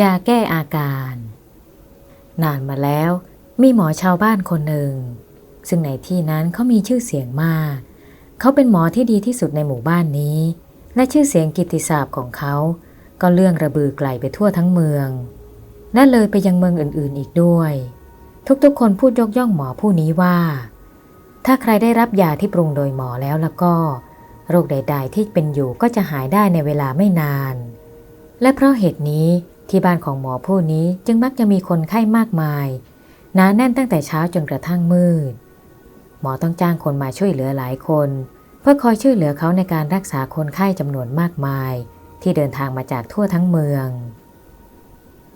ยาแก้อาการ นานมาแล้วมีหมอชาวบ้านคนหนึ่ง ซึ่งในที่นั้นเขามีชื่อเสียงมาก เขาเป็นหมอที่ดีที่สุดในหมู่บ้านนี้ และชื่อเสียงกิตติศัพท์ของเขา ก็เลื่องระบือไกลไปทั่วทั้งเมือง และเลยไปยังเมืองอื่นๆอีกด้วย ทุกๆ คนพูดยกย่องหมอผู้นี้ว่า ถ้าใครได้รับยาที่ปรุงโดยหมอแล้วแล้วก็ โรคใด ๆ ที่เป็นอยู่ก็จะหายได้ในเวลาไม่นาน และเพราะเหตุนี้ ที่บ้านของหมอผู้นี้จึงมักจะมีคนไข้มากมายหนาแน่นตั้งแต่เช้าจนกระทั่งมืด หมอต้องจ้างคนมาช่วยเหลือหลายคน เพื่อคอยช่วยเหลือเขาในการรักษาคนไข้จำนวนมากมาย ที่เดินทางมาจากทั่วทั้งเมือง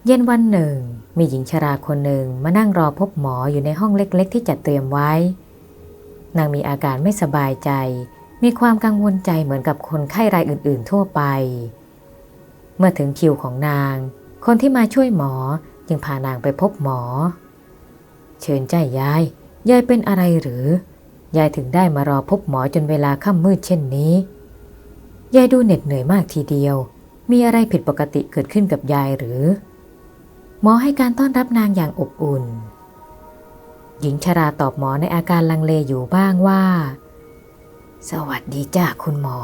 เย็นวันหนึ่ง มีหญิงชราคนหนึ่งมานั่งรอพบหมออยู่ในห้องเล็กๆ ที่จัดเตรียมไว้ นางมีอาการไม่สบายใจ มีความกังวลใจเหมือนกับคนไข้รายอื่น ๆ ทั่วไป เมื่อถึงคิวของนาง คนที่มาช่วยหมอจึงพานางไปพบหมอ เชิญใจยาย ยายเป็นอะไรหรือ ยายถึงได้มารอพบหมอจนเวลาค่ำมืดเช่นนี้ ยายดูเหน็ดเหนื่อยมากทีเดียว มีอะไรผิดปกติเกิดขึ้นกับยายหรือ หมอให้การต้อนรับนางอย่างอบอุ่น หญิงชราตอบหมอในอาการลังเลอยู่บ้างว่า สวัสดีจ้าคุณหมอ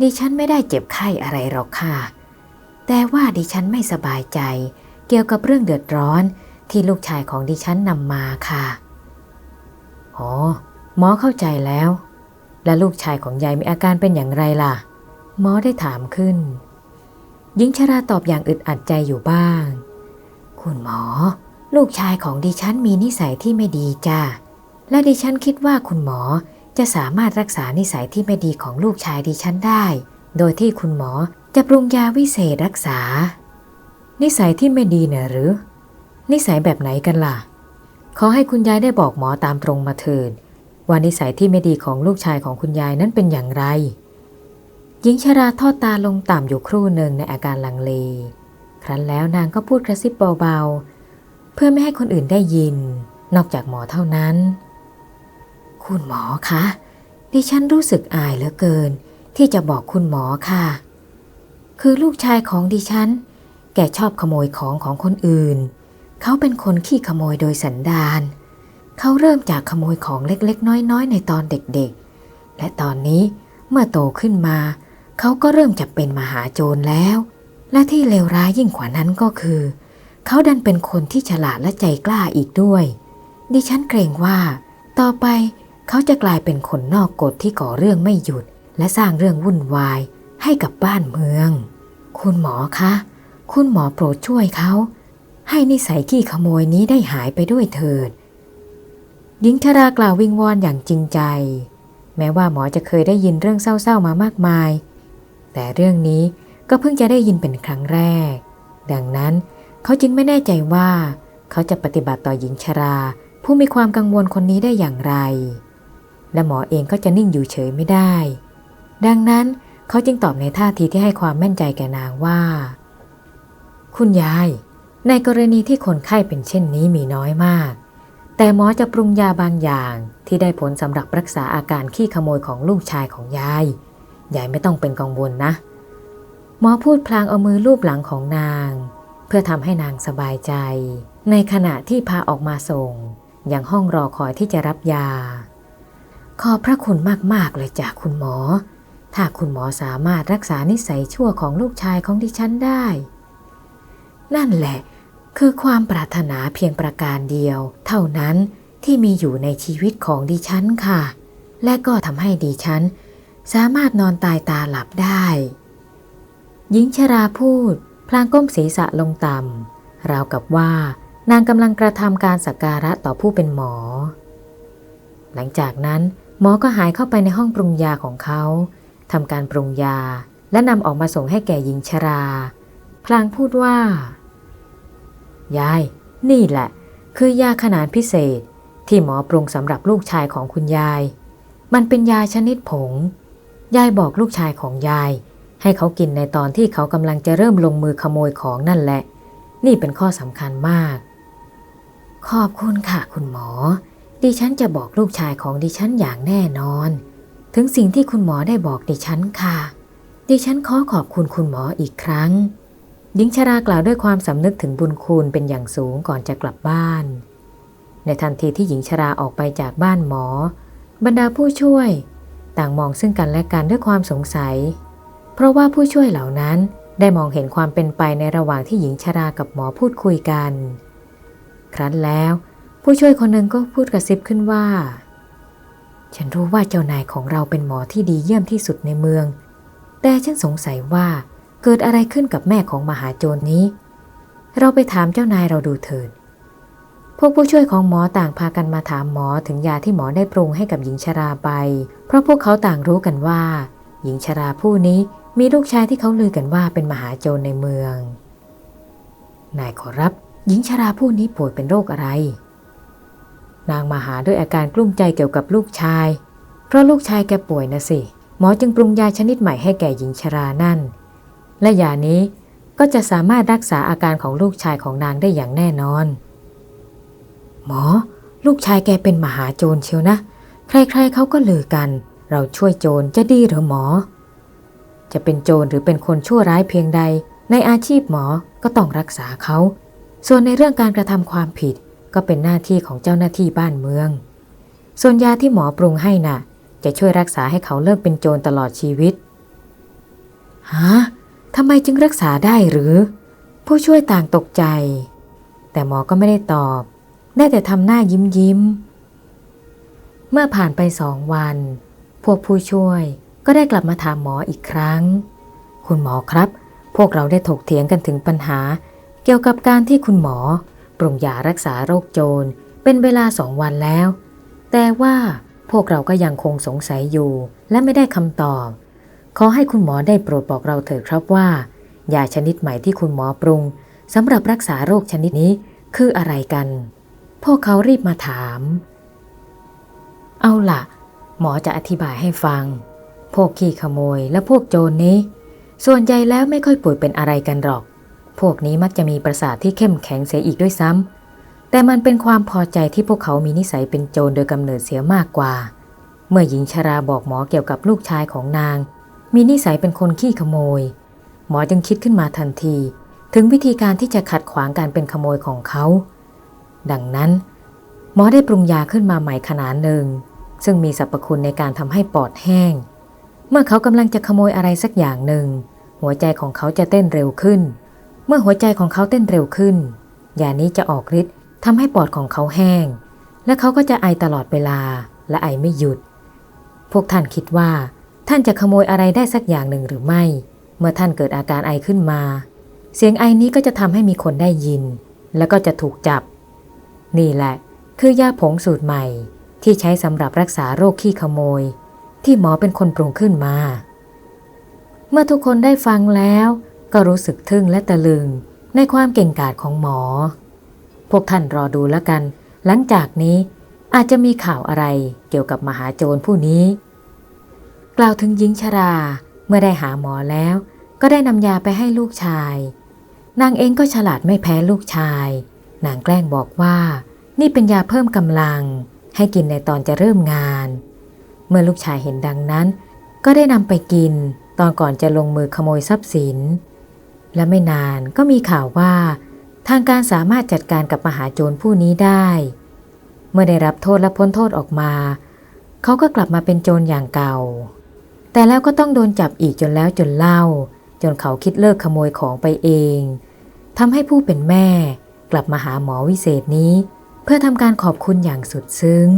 ดิฉันไม่ได้เจ็บไข้อะไรหรอกค่ะ แต่ว่าดิฉันไม่สบายใจ เกี่ยวกับเรื่องเดือดร้อนที่ลูกชายของดิฉันนำมาค่ะ อ๋อ หมอเข้าใจแล้ว และลูกชายของยายมีอาการเป็นอย่างไรล่ะ หมอได้ถามขึ้น หญิงชราตอบอย่างอึดอัดใจอยู่บ้าง คุณหมอ ลูกชายของดิฉันมีนิสัยที่ไม่ดีจ้า และดิฉันคิดว่าคุณหมอจะสามารถรักษานิสัยที่ไม่ดีของลูกชายดิฉันได้ โดยที่คุณหมอจะปรุงยาวิเศษรักษา นิสัยที่ไม่ดีเนะหรือ นิสัยแบบไหนกันล่ะ ขอให้คุณยายได้บอกหมอตามตรงมาเถิดว่านิสัยที่ไม่ดีของลูกชายของคุณยายนั้นเป็นอย่างไร หญิงชราทอดตาลงต่ำอยู่ครู่หนึ่งในอาการลังเล ครั้นแล้วนางก็พูดกระซิบเบาๆ เพื่อไม่ให้คนอื่นได้ยิน นอกจากหมอเท่านั้น คุณหมอคะดิฉันรู้สึกอายเหลือเกิน ที่จะบอกคุณหมอค่ะ คือลูกชายของดิฉัน แกชอบขโมยของของคนอื่น เขาเป็นคนขี้ขโมยโดยสันดานเขาเริ่มจากขโมยของเล็กๆ น้อยๆ ในตอนเด็กๆ และตอนนี้เมื่อโตขึ้นมา เขาก็เริ่มจะเป็นมหาโจรแล้ว และที่เลวร้ายยิ่งกว่านั้นก็คือ เขาดันเป็นคนที่ฉลาดและใจกล้าอีกด้วย ดิฉันเกรงว่า ต่อไปเขาจะกลายเป็นคนนอกกฎที่ก่อเรื่องไม่หยุด และสร้างเรื่องวุ่นวายให้กับบ้านเมือง คุณหมอคะ คุณหมอโปรดช่วยเขา ให้นิสัยขี้ขโมยนี้ได้หายไปด้วยเถิดหญิงชรากล่าววิงวอนอย่างจริงใจ แม้ว่าหมอจะเคยได้ยินเรื่องเศร้าๆมามากมาย แต่เรื่องนี้ก็เพิ่งจะได้ยินเป็นครั้งแรก ดังนั้นเขาจึงไม่แน่ใจว่า เขาจะปฏิบัติต่อหญิงชรา ผู้มีความกังวลคนนี้ได้อย่างไร และหมอเองก็จะนิ่งอยู่เฉยไม่ได้ ดังนั้นเขาจึงตอบในท่าทีที่ให้ความแม่นใจแก่นางว่า คุณยาย ในกรณีที่คนไข้เป็นเช่นนี้มีน้อยมาก แต่หมอจะปรุงยาบางอย่างที่ได้ผลสำหรับรักษาอาการขี้ขโมยของลูกชายของยาย ยายไม่ต้องเป็นกังวลนะ หมอพูดพลางเอามือลูบหลังของนาง เพื่อทำให้นางสบายใจ ในขณะที่พาออกมาส่งอย่างห้องรอคอยที่จะรับยา ขอบพระคุณมากๆเลยจากคุณหมอ ถ้าคุณหมอสามารถรักษานิสัยชั่วของลูกชายของดิฉันได้ นั่นแหละ คือความปรารถนาเพียงประการเดียว เท่านั้นที่มีอยู่ในชีวิตของดิฉันค่ะ และก็ทำให้ดิฉัน สามารถนอนตายตาหลับได้หญิงชราพูด พลางก้มศีรษะลงต่ำราวกับว่านางกำลังกระทำการสักการะต่อผู้เป็นหมอ หลังจากนั้นหมอก็หายเข้าไปในห้องปรุงยาของเขา ทำการปรุงยา และนำออกมาส่งให้แก่หญิงชรา พลางพูดว่า ยาย นี่แหละ คือยาขนาดพิเศษที่หมอปรุงสำหรับลูกชายของคุณยาย มันเป็นยาชนิดผง ยายบอกลูกชายของยาย ให้เขากินในตอนที่เขากำลังจะเริ่มลงมือขโมยของนั่นแหละ นี่เป็นข้อสำคัญมาก ขอบคุณค่ะคุณหมอ ดิฉันจะบอกลูกชายของดิฉันอย่างแน่นอน ถึงสิ่งที่คุณหมอได้บอกดิฉันค่ะ ดิฉันขอขอบคุณคุณหมออีกครั้ง หญิงชรากล่าวด้วยความสำนึกถึงบุญคุณเป็นอย่างสูงก่อนจะกลับบ้าน ในทันทีที่หญิงชราออกไปจากบ้านหมอ บรรดาผู้ช่วย ต่างมองซึ่งกันและกันด้วยความสงสัย เพราะว่าผู้ช่วยเหล่านั้นได้มองเห็นความเป็นไปในระหว่างที่หญิงชรากับหมอพูดคุยกัน ครั้นแล้ว ผู้ช่วยคนหนึ่งก็พูดกระซิบขึ้นว่า ฉันรู้ว่าเจ้านายของเราเป็นหมอที่ดีเยี่ยมที่สุดในเมือง แต่ฉันสงสัยว่าเกิดอะไรขึ้นกับแม่ของมหาโจรนี้ เราไปถามเจ้านายเราดูเถิดพวกผู้ช่วยของหมอต่างพากันมาถามหมอถึงยาที่หมอได้ปรุงให้กับหญิงชราไป เพราะพวกเขาต่างรู้กันว่า หญิงชราผู้นี้มีลูกชายที่เขาลือกันว่าเป็นมหาโจรในเมือง นายขอรับ หญิงชราผู้นี้ป่วยเป็นโรคอะไร นางมาหาด้วยอาการกลุ้มใจเกี่ยวกับลูกชาย เพราะลูกชายแกป่วยนะสิ หมอจึงปรุงยาชนิดใหม่ให้แก่หญิงชรานั่น และยานี้ก็จะสามารถรักษาอาการของลูกชายของนางได้อย่างแน่นอน หมอ ลูกชายแกเป็นมหาโจรเชียวนะ ใครๆเขาก็ลือกัน เราช่วยโจรจะดีหรือหมอ จะเป็นโจรหรือเป็นคนชั่วร้ายเพียงใด ในอาชีพหมอก็ต้องรักษาเขา ส่วนในเรื่องการกระทำความผิด ก็เป็นหน้าที่ของเจ้าหน้าที่บ้านเมือง ส่วนยาที่หมอปรุงให้น่ะ จะช่วยรักษาให้เขาเลิกเป็นโจรตลอดชีวิตฮะทำไมจึงรักษาได้หรือ ผู้ช่วยต่างตกใจ แต่หมอก็ไม่ได้ตอบ ได้แต่ทำหน้ายิ้มยิ้ม เมื่อผ่านไปสองวัน พวกผู้ช่วยก็ได้กลับมาถามหมออีกครั้ง คุณหมอครับ พวกเราได้ถกเถียงกันถึงปัญหา เกี่ยวกับการที่คุณหมอ ปรุงยารักษาโรคโจร เป็นเวลาสองวันแล้ว แต่ว่าพวกเราก็ยังคงสงสัยอยู่ และไม่ได้คำตอบ ขอให้คุณหมอได้โปรดบอกเราเถิดครับว่า ยาชนิดใหม่ที่คุณหมอปรุงสำหรับรักษาโรคชนิดนี้คืออะไรกัน พวกเขารีบมาถาม เอาล่ะ หมอจะอธิบายให้ฟัง พวกขี้ขโมยและพวกโจรนี้ ส่วนใหญ่แล้วไม่ค่อยป่วยเป็นอะไรกันหรอก พวกนี้มักจะมีประสาทที่เข้มแข็งเสียอีกด้วยซ้ำ แต่มันเป็นความพอใจที่พวกเขามีนิสัยเป็นโจรโดยกำเนิดเสียมากกว่า เมื่อหญิงชราบอกหมอเกี่ยวกับลูกชายของนาง มีนิสัยเป็นคนขี้ขโมย หมอจึงคิดขึ้นมาทันที ถึงวิธีการที่จะขัดขวางการเป็นขโมยของเขา ดังนั้น หมอได้ปรุงยาขึ้นมาใหม่ขนาดหนึ่ง ซึ่งมีสรรพคุณในการทำให้ปอดแห้ง เมื่อเขากำลังจะขโมยอะไรสักอย่างหนึ่ง หัวใจของเขาจะเต้นเร็วขึ้น มื่อหัวใจของเขาเต้นเร็วขึ้น ยานี้จะออกฤทธิ์ทำให้ปอดของเขาแห้ง และเขาก็จะไอตลอดเวลาและไอไม่หยุด พวกท่านคิดว่า ท่านจะขโมยอะไรได้สักอย่างหนึ่งหรือไม่ เมื่อท่านเกิดอาการไอขึ้นมา เสียงไอนี้ก็จะทำให้มีคนได้ยิน แล้วก็จะถูกจับ นี่แหละ คือยาผงสูตรใหม่ ที่ใช้สำหรับรักษาโรคขี้ขโมย ที่หมอเป็นคนปรุงขึ้นมา เมื่อทุกคนได้ฟังแล้ว ก็รู้สึกทึ่งและตะลึงในความเก่งกาจของหมอ พวกท่านรอดูแล้วกัน หลังจากนี้อาจจะมีข่าวอะไรเกี่ยวกับมหาโจรผู้นี้ กล่าวถึงหญิงชรา เมื่อได้หาหมอแล้ว ก็ได้นำยาไปให้ลูกชาย นางเองก็ฉลาดไม่แพ้ลูกชาย นางแกล้งบอกว่า นี่เป็นยาเพิ่มกำลัง ให้กินในตอนจะเริ่มงาน เมื่อลูกชายเห็นดังนั้น ก็ได้นำไปกิน ตอนก่อนจะลงมือขโมยทรัพย์สิน และไม่นานก็มีข่าวว่า ทางการสามารถจัดการกับมหาโจรผู้นี้ได้ เมื่อได้รับโทษและพ้นโทษออกมา เขาก็กลับมาเป็นโจรอย่างเก่า แต่แล้วก็ต้องโดนจับอีกจนแล้วจนเล่า จนเขาคิดเลิกขโมยของไปเองทำให้ผู้เป็นแม่ กลับมาหาหมอวิเศษนี้ เพื่อทำการขอบคุณอย่างสุดซึ้ง